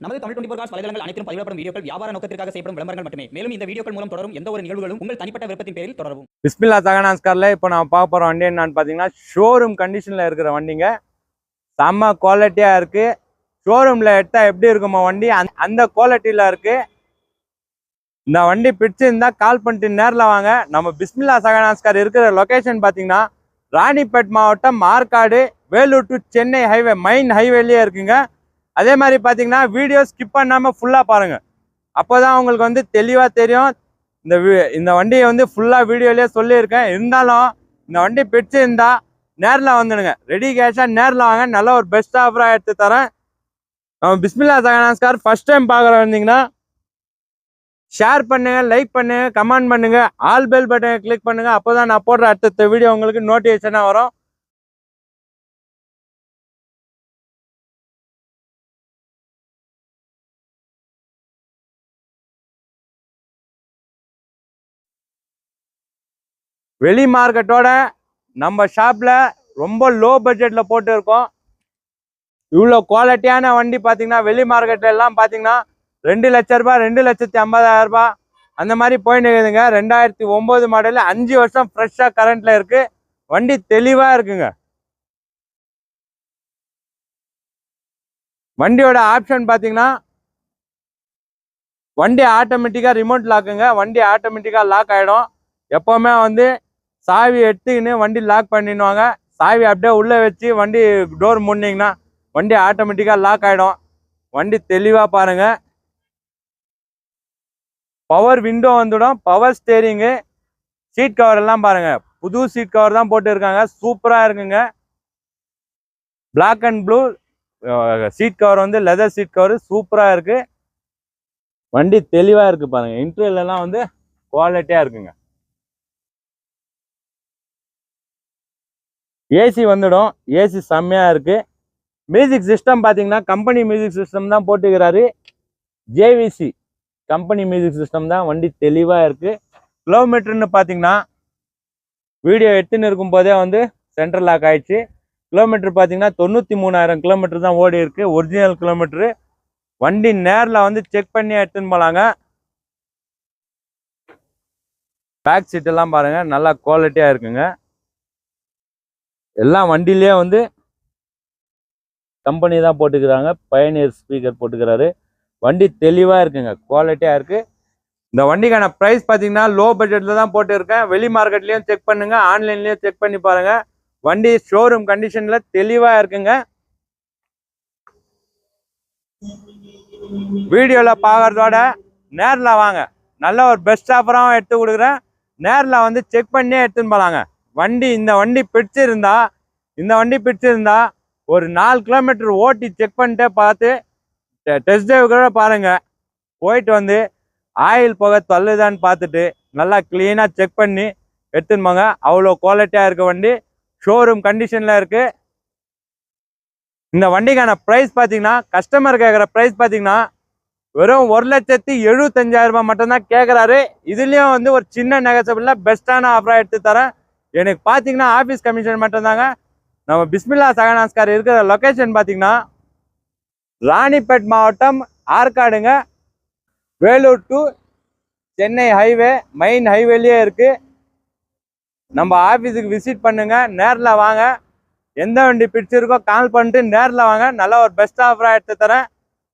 நமது Tamil twenty four cos வலைதளங்கள் அனைத்தும் பதிவிடப்படும் வீடியோக்கள் வியாபார நோக்கத்திற்காக செய்யப்படும் விளம்பரங்கள் மட்டுமே. மேலும் இந்த வீடியோக்கள் மூலம் தொடரும் எந்த ஒரு நிகழ்வுகளும் உங்கள் தனிப்பட்ட விருப்பத்தின் பேரில் தொடரும் பிஸ்மில்லா சகனாஸ்காரில் இப்போ நான் பார்க்க போகிற வண்டி என்னன்னு பார்த்தீங்கன்னா ஷோரூம் கண்டிஷனில் இருக்கிற வண்டிங்க. செம்ம குவாலிட்டியாக இருக்குது ஷோரூமில் எடுத்தால் எப்படி இருக்குமா வண்டி? அந்த அந்த குவாலிட்டியில் இருக்குது இந்த வண்டி பிடிச்சிருந்தா கால் பண்ணிட்டு நேரில் வாங்க. நம்ம பிஸ்மில்லா சகனாஸ்கார் இருக்கிற லொக்கேஷன் பார்த்தீங்கன்னா ராணிப்பேட் மாவட்டம் Markadu Vellore to Chennai highway main ஹைவேலேயே இருக்குங்க. அதே மாதிரி பார்த்தீங்கன்னா வீடியோ ஸ்கிப் பண்ணாமல் ஃபுல்லாக பாருங்கள் அப்போ தான் உங்களுக்கு வந்து தெளிவாக தெரியும். இந்த வி- இந்த வண்டியை வந்து ஃபுல்லாக வீடியோலேயே சொல்லியிருக்கேன். இருந்தாலும் இந்த வண்டி பிடிச்சிருந்தா நேரில் வந்துடுங்க. ரெடி கேஷாக நேரில் வாங்க. நல்ல ஒரு பெஸ்ட் ஆஃபராக எடுத்து தரேன். நம்ம பிஸ்மில்லா சகனாஸ்கார் ஃபர்ஸ்ட் டைம் பார்க்குற வந்தீங்கன்னா ஷேர் பண்ணுங்க லைக் பண்ணுங்க கமெண்ட் பண்ணுங்க. ஆல் பெல் பட்டனை கிளிக் பண்ணுங்க. அப்போதான் நான் போடுற அடுத்த வீடியோ உங்களுக்கு நோட்டிஃபிகேஷனாக வரும். வெளி மார்க்கெட்டோட நம்ம ஷாப்ல ரொம்ப லோ பட்ஜெட்ல போட்டு இருக்கோம் இவ்வளோ குவாலிட்டியான வண்டி பார்த்தீங்கன்னா வெளி மார்க்கெட்ல எல்லாம் பார்த்தீங்கன்னா ரெண்டு லட்ச ரூபாய் ரெண்டு லட்சத்தி ஐம்பதாயிரம் ரூபாய். அந்த மாதிரி போயின்னு இருக்குதுங்க. ரெண்டாயிரத்தி ஒன்பது மாடல் அஞ்சு வருஷம் ஃப்ரெஷ்ஷாக கரண்ட்ல இருக்கு. வண்டி தெளிவா இருக்குங்க. வண்டியோட ஆப்ஷன் பார்த்தீங்கன்னா வண்டி ஆட்டோமேட்டிக்காக ரிமோட் லாக்குங்க வண்டி ஆட்டோமேட்டிக்காக லாக் ஆகிடும் எப்போவுமே வந்து சாவி எடுத்துக்கின்னு வண்டி லாக் பண்ணிடுவாங்க. சாவி அப்படியே உள்ளே வச்சு வண்டி டோர் முன்னிங்கன்னா வண்டி ஆட்டோமேட்டிக்காக லாக் ஆகிடும் வண்டி தெளிவாக பாருங்கள் பவர் விண்டோ வந்துடும். பவர் ஸ்டேரிங்கு சீட் கவர் எல்லாம் பாருங்கள் புது சீட் கவர் தான் போட்டு இருக்காங்க சூப்பராக இருக்குங்க. Black and blue seat cover வந்து லெதர் சீட் கவர் சூப்பராக இருக்குது வண்டி தெளிவாக இருக்குது பாருங்கள் இன்டர்வியூலலாம் வந்து குவாலிட்டியாக இருக்குங்க. ஏசி வந்துடும். ஏசி செம்மையாக இருக்குது மியூசிக் சிஸ்டம் பார்த்தீங்கன்னா கம்பெனி மியூசிக் சிஸ்டம் தான் போட்டுக்கிறாரு. ஜேவிசி கம்பெனி மியூசிக் சிஸ்டம் தான். வண்டி தெளிவாக இருக்குது கிலோமீட்டர்னு பார்த்தீங்கன்னா வீடியோ எடுத்துன்னு இருக்கும் போதே வந்து சென்ட்ரல் லாக் ஆயிடுச்சு. கிலோமீட்டர் பார்த்தீங்கன்னா தொண்ணூற்றி மூணாயிரம் கிலோமீட்டர் தான் ஓடி இருக்கு. ஒரிஜினல் கிலோமீட்டரு வண்டி நேரில் வந்து செக் பண்ணி எடுத்துன்னு போகலாங்க பேக் சீட்டெல்லாம் பாருங்கள் நல்லா குவாலிட்டியாக இருக்குங்க. எல்லாம் வண்டியிலே வந்து கம்பெனி தான் போட்டுக்கிறாங்க. பயனியர் ஸ்பீக்கர் போட்டுக்கிறாரு. வண்டி தெளிவாக இருக்குங்க. குவாலிட்டியாக இருக்கு. இந்த வண்டிக்கான ப்ரைஸ் பார்த்தீங்கன்னா லோ பட்ஜெட்டில் தான் போட்டுருக்கேன். வெளி மார்க்கெட்லேயும் செக் பண்ணுங்க. ஆன்லைன்லேயும் செக் பண்ணி பாருங்கள் வண்டி ஷோரூம் கண்டிஷனில் தெளிவாக இருக்குங்க. வீடியோவில் பார்க்கறதோட நேரில் வாங்க. நல்ல ஒரு பெஸ்ட் ஆஃபராகவும் எடுத்து கொடுக்குறேன். நேரில் வந்து செக் பண்ணியே எடுத்துன்னு போகலாங்க வண்டி இந்த வண்டி பிடிச்சிருந்தா இந்த வண்டி பிடிச்சிருந்தா ஒரு நாலு கிலோமீட்டர் ஓட்டி செக் பண்ணிட்டே பார்த்து டெஸ்ட் டிரைவ் கூட பாருங்க. போயிட்டு வந்து ஆயில் புகை தள்ளுதான்னு பார்த்துட்டு நல்லா க்ளீனாக செக் பண்ணி எடுத்துன்னு போங்க. அவ்வளோ குவாலிட்டியாக இருக்க வண்டி. ஷோரூம் கண்டிஷனில் இருக்கு. இந்த வண்டிக்கான ப்ரைஸ் பார்த்தீங்கன்னா கஸ்டமர் கேட்குற ப்ரைஸ் பார்த்தீங்கன்னா வெறும் ஒரு லட்சத்தி எழுபத்தஞ்சாயிரம் ரூபாய் மட்டும்தான் கேட்குறாரு. இதுலேயும் வந்து ஒரு சின்ன நெகசபிளில் பெஸ்ட்டான ஆஃபராக எடுத்து தரேன். எனக்கு பார்த்தீங்கன்னா ஆஃபீஸ் கமிஷன் மட்டும்தாங்க. நம்ம பிஸ்மில்லா சகனாஸ்கார் இருக்கிற லொக்கேஷன் பார்த்தீங்கன்னா ராணிப்பேட் மாவட்டம் ஆற்காடுங்க. Vellore to Chennai highway main ஹைவேலயே இருக்குது நம்ம ஆஃபீஸுக்கு விசிட் பண்ணுங்கள் நேரில் வாங்க. எந்த வண்டி பிடிச்சிருக்கோ கால் பண்ணிட்டு நேரில் வாங்க. நல்ல ஒரு பெஸ்ட் ஆஃபராக எடுத்து தரேன்.